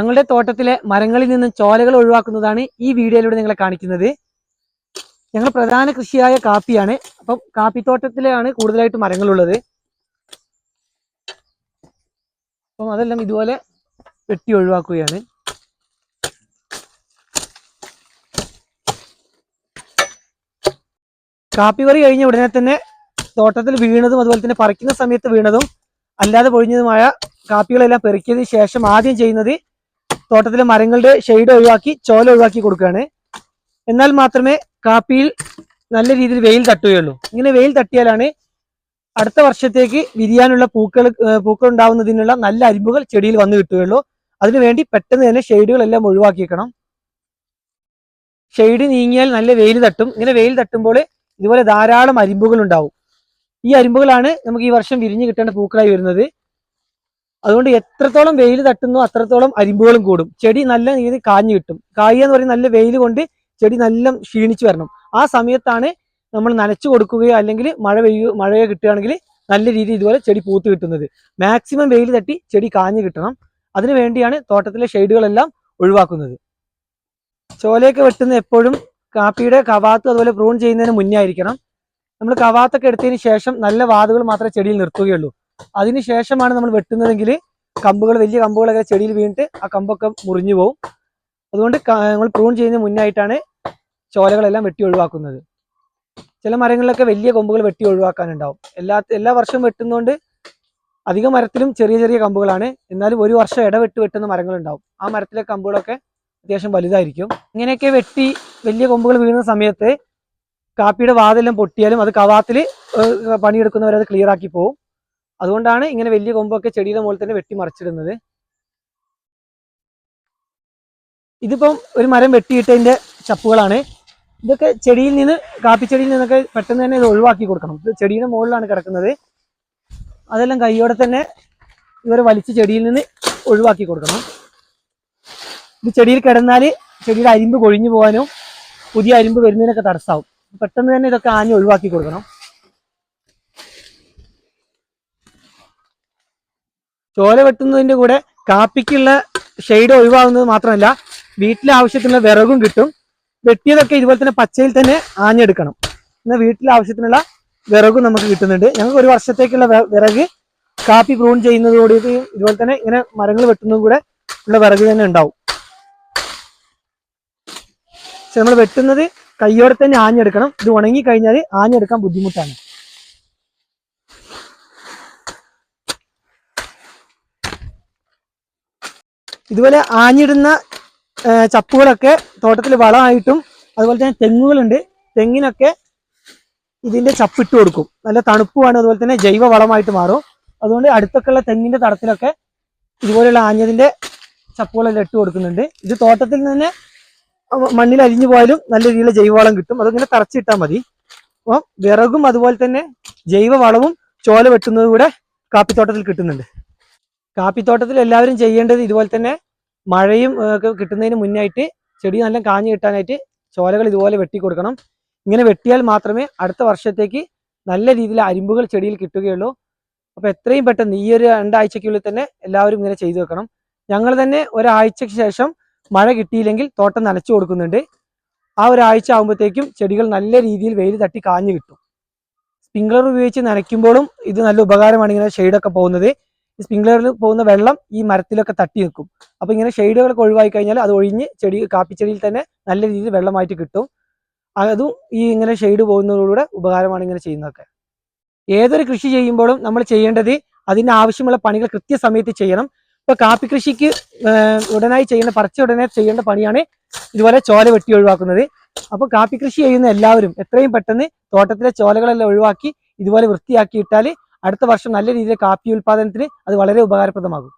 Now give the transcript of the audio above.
ഞങ്ങളുടെ തോട്ടത്തിലെ മരങ്ങളിൽ നിന്ന് ചോലകൾ ഒഴിവാക്കുന്നതാണ് ഈ വീഡിയോയിലൂടെ നിങ്ങളെ കാണിക്കുന്നത്. ഞങ്ങൾ പ്രധാന കൃഷിയായ കാപ്പിയാണ്. അപ്പം കാപ്പിത്തോട്ടത്തിലാണ് കൂടുതലായിട്ട് മരങ്ങളുള്ളത്. അപ്പം അതെല്ലാം ഇതുപോലെ വെട്ടി ഒഴിവാക്കുകയാണ്. കാപ്പി പറി കഴിഞ്ഞ ഉടനെ തന്നെ തോട്ടത്തിൽ വീണതും അതുപോലെ തന്നെ പറിക്കുന്ന സമയത്ത് വീണതും അല്ലാതെ പൊഴിഞ്ഞതുമായ കാപ്പികളെല്ലാം പെറുക്കിയതിന് ശേഷം ആദ്യം ചെയ്യുന്നത് തോട്ടത്തിലെ മരങ്ങളുടെ ഷെയ്ഡ് ഒഴിവാക്കി ചോല ഒഴിവാക്കി കൊടുക്കുകയാണ്. എന്നാൽ മാത്രമേ കാപ്പിയിൽ നല്ല രീതിയിൽ വെയിൽ തട്ടുകയുള്ളൂ. ഇങ്ങനെ വെയിൽ തട്ടിയാലാണ് അടുത്ത വർഷത്തേക്ക് വിരിയാനുള്ള പൂക്കൾ പൂക്കൾ ഉണ്ടാവുന്നതിനുള്ള നല്ല അരിമ്പുകൾ ചെടിയിൽ വന്നു കിട്ടുകയുള്ളൂ. അതിനുവേണ്ടി പെട്ടെന്ന് തന്നെ ഷെയ്ഡുകളെല്ലാം ഒഴിവാക്കിയേക്കണം. ഷെയ്ഡ് നീങ്ങിയാൽ നല്ല വെയിൽ തട്ടും. ഇങ്ങനെ വെയിൽ തട്ടുമ്പോൾ ഇതുപോലെ ധാരാളം അരിമ്പുകൾ ഉണ്ടാവും. ഈ അരിമ്പുകളാണ് നമുക്ക് ഈ വർഷം വിരിഞ്ഞു കിട്ടേണ്ട പൂക്കളായി വരുന്നത്. അതുകൊണ്ട് എത്രത്തോളം വെയിൽ തട്ടുന്നു അത്രത്തോളം അരിമ്പുകളും കൂടും. ചെടി നല്ല രീതിയിൽ കാഞ്ഞു കിട്ടും. കായ എന്ന് പറയുന്ന നല്ല വെയിൽ കൊണ്ട് ചെടി നല്ല ക്ഷീണിച്ചു വരണം. ആ സമയത്താണ് നമ്മൾ നനച്ചു കൊടുക്കുകയോ അല്ലെങ്കിൽ മഴ പെയ്യുകയോ മഴയോ കിട്ടുകയാണെങ്കിൽ നല്ല രീതിയിൽ ഇതുപോലെ ചെടി പൂത്ത് കിട്ടുന്നത്. മാക്സിമം വെയിൽ തട്ടി ചെടി കാഞ്ഞു കിട്ടണം. അതിനു വേണ്ടിയാണ് തോട്ടത്തിലെ ഷെയ്ഡുകളെല്ലാം ഒഴിവാക്കുന്നത്. ചോലയൊക്കെ വെട്ടുന്ന എപ്പോഴും കാപ്പിയുടെ കവാത്ത് അതുപോലെ പ്രൂൺ ചെയ്യുന്നതിന് മുന്നേ ആയിരിക്കണം. നമ്മൾ കവാത്തൊക്കെ എടുത്തതിന് ശേഷം നല്ല വാതുകൾ മാത്രമേ ചെടിയിൽ നിർത്തുകയുള്ളൂ. അതിന് ശേഷമാണ് നമ്മൾ വെട്ടുന്നതെങ്കിൽ കമ്പുകൾ വലിയ കമ്പുകളൊക്കെ ചെടിയിൽ വീണിട്ട് ആ കമ്പൊക്കെ മുറിഞ്ഞു പോകും അതുകൊണ്ട് നമ്മൾ പ്രൂൺ ചെയ്യുന്ന മുന്നായിട്ടാണ് ചോലകളെല്ലാം വെട്ടി ഒഴിവാക്കുന്നത്. ചില മരങ്ങളിലൊക്കെ വലിയ കൊമ്പുകൾ വെട്ടി ഒഴിവാക്കാനുണ്ടാവും. എല്ലാ എല്ലാ വർഷവും വെട്ടുന്നതുകൊണ്ട് അധിക മരത്തിലും ചെറിയ ചെറിയ കമ്പുകളാണ്. എന്നാലും ഒരു വർഷം ഇടവെട്ട് വെട്ടുന്ന മരങ്ങളുണ്ടാവും. ആ മരത്തിലെ കമ്പുകളൊക്കെ അത്യാവശ്യം വലുതായിരിക്കും. ഇങ്ങനെയൊക്കെ വെട്ടി വലിയ കൊമ്പുകൾ വീഴുന്ന സമയത്ത് കാപ്പിയുടെ വാതെല്ലാം പൊട്ടിയാലും അത് കവാത്തിൽ പണിയെടുക്കുന്നവരത് ക്ലിയർ ആക്കി പോകും അതുകൊണ്ടാണ് ഇങ്ങനെ വലിയ കൊമ്പൊക്കെ ചെടിയുടെ മുകളിൽ തന്നെ വെട്ടി മറിച്ചിടുന്നത്. ഇതിപ്പം ഒരു മരം വെട്ടിയിട്ടതിന്റെ ചപ്പുകളാണ്. ഇതൊക്കെ ചെടിയിൽ നിന്ന് കാപ്പിച്ചെടിയിൽ നിന്നൊക്കെ പെട്ടെന്ന് തന്നെ ഇത് ഒഴിവാക്കി കൊടുക്കണം. ഇത് ചെടിയുടെ മുകളിലാണ് കിടക്കുന്നത്. അതെല്ലാം കൈയോടെ തന്നെ ഇവരെ വലിച്ച് ചെടിയിൽ നിന്ന് ഒഴിവാക്കി കൊടുക്കണം. ഇത് ചെടിയിൽ കിടന്നാൽ ചെടിയുടെ അരിമ്പ് കൊഴിഞ്ഞു പോകാനും പുതിയ അരിമ്പ് വരുന്നതിനൊക്കെ തടസ്സമാവും പെട്ടെന്ന് തന്നെ ഇതൊക്കെ ആഞ്ഞ് ഒഴിവാക്കി കൊടുക്കണം. ചോല വെട്ടുന്നതിന്റെ കൂടെ കാപ്പിക്കുള്ള ഷെയ്ഡ് ഒഴിവാകുന്നത് മാത്രമല്ല വീട്ടിലെ ആവശ്യത്തിനുള്ള വിറകും കിട്ടും. വെട്ടിയതൊക്കെ ഇതുപോലെ തന്നെ പച്ചയിൽ തന്നെ ആഞ്ഞെടുക്കണം. എന്നാൽ വീട്ടിലെ ആവശ്യത്തിനുള്ള വിറകും നമുക്ക് കിട്ടുന്നുണ്ട്. ഞങ്ങൾക്ക് ഒരു വർഷത്തേക്കുള്ള വിറക് കാപ്പി പ്രൂൺ ചെയ്യുന്നതോടെ ഇതുപോലെ തന്നെ ഇങ്ങനെ മരങ്ങൾ വെട്ടുന്നതും കൂടെ ഉള്ള വിറക് തന്നെ ഉണ്ടാവും. പക്ഷെ നമ്മൾ വെട്ടുന്നത് കയ്യോടെ തന്നെ ആഞ്ഞെടുക്കണം. ഇത് ഉണങ്ങി കഴിഞ്ഞാൽ ആഞ്ഞെടുക്കാൻ ബുദ്ധിമുട്ടാണ്. ഇതുപോലെ ആഞ്ഞിടുന്ന ചപ്പുകളൊക്കെ തോട്ടത്തിൽ വളമായിട്ടും അതുപോലെ തന്നെ തെങ്ങുകളുണ്ട്. തെങ്ങിനൊക്കെ ഇതിന്റെ ചപ്പിട്ട് കൊടുക്കും. നല്ല തണുപ്പുമാണ്. അതുപോലെ തന്നെ ജൈവ വളമായിട്ട് മാറും. അതുകൊണ്ട് അടുത്തൊക്കെയുള്ള തെങ്ങിന്റെ തടത്തിലൊക്കെ ഇതുപോലെയുള്ള ആഞ്ഞതിന്റെ ചപ്പുകളെല്ലാം ഇട്ട് കൊടുക്കുന്നുണ്ട്. ഇത് തോട്ടത്തിൽ നിന്ന് മണ്ണിൽ അരിഞ്ഞു പോയാലും നല്ല രീതിയിലുള്ള ജൈവവളം കിട്ടും. അതിങ്ങനെ തറച്ചിട്ടാൽ മതി. അപ്പം വിറകും അതുപോലെ തന്നെ ജൈവവളവും ചോല വെട്ടുന്നതും കൂടെ കാപ്പിത്തോട്ടത്തിൽ കിട്ടുന്നുണ്ട്. കാപ്പിത്തോട്ടത്തിൽ എല്ലാവരും ചെയ്യേണ്ടത് ഇതുപോലെ തന്നെ മഴയും കിട്ടുന്നതിന് മുന്നായിട്ട് ചെടി നല്ല കാഞ്ഞു കിട്ടാനായിട്ട് ചോലകൾ ഇതുപോലെ വെട്ടി കൊടുക്കണം. ഇങ്ങനെ വെട്ടിയാൽ മാത്രമേ അടുത്ത വർഷത്തേക്ക് നല്ല രീതിയിൽ അരിമ്പുകൾ ചെടിയിൽ കിട്ടുകയുള്ളൂ. അപ്പോൾ എത്രയും പെട്ടെന്ന് ഈ ഒരു രണ്ടാഴ്ചക്കുള്ളിൽ തന്നെ എല്ലാവരും ഇങ്ങനെ ചെയ്തു വെക്കണം. ഞങ്ങൾ തന്നെ ഒരാഴ്ചക്ക് ശേഷം മഴ കിട്ടിയില്ലെങ്കിൽ തോട്ടം നനച്ചു കൊടുക്കുന്നുണ്ട്. ആ ഒരാഴ്ച ആകുമ്പോഴത്തേക്കും ചെടികൾ നല്ല രീതിയിൽ വെയിൽ തട്ടി കാഞ്ഞു കിട്ടും. സ്പ്രിംഗ്ലർ ഉപയോഗിച്ച് നനയ്ക്കുമ്പോഴും ഇത് നല്ല ഉപകാരമാണ് ഇങ്ങനെ ഷെയ്ഡൊക്കെ പോകുന്നത്. ഈ സ്പ്രിംഗ്ലറിൽ പോകുന്ന വെള്ളം ഈ മരത്തിലൊക്കെ തട്ടി നിൽക്കും അപ്പൊ ഇങ്ങനെ ഷെയ്ഡുകളൊക്കെ ഒഴിവായി കഴിഞ്ഞാൽ അത് ഒഴിഞ്ഞ് ചെടി കാപ്പിച്ചെടിയിൽ തന്നെ നല്ല രീതിയിൽ വെള്ളമായിട്ട് കിട്ടും. അതും ഈ ഇങ്ങനെ ഷെയ്ഡ് പോകുന്നതിലൂടെ ഉപകാരമാണ് ഇങ്ങനെ ചെയ്യുന്നതൊക്കെ. ഏതൊരു കൃഷി ചെയ്യുമ്പോഴും നമ്മൾ ചെയ്യേണ്ടത് അതിന് ആവശ്യമുള്ള പണികൾ കൃത്യസമയത്ത് ചെയ്യണം. ഇപ്പൊ കാപ്പി കൃഷിക്ക് ഉടനായി ചെയ്യുന്ന പറിച്ച ഉടനെ ചെയ്യേണ്ട പണിയാണ് ഇതുപോലെ ചോല വെട്ടി ഒഴിവാക്കുന്നത്. അപ്പൊ കാപ്പി കൃഷി ചെയ്യുന്ന എല്ലാവരും എത്രയും പെട്ടെന്ന് തോട്ടത്തിലെ ചോലകളെല്ലാം ഒഴിവാക്കി ഇതുപോലെ വൃത്തിയാക്കി ഇട്ടാൽ അടുത്ത വർഷം നല്ല രീതിയിൽ കാപ്പി ഉൽപാദനത്തിന് അത് വളരെ ഉപകാരപ്രദമാകും.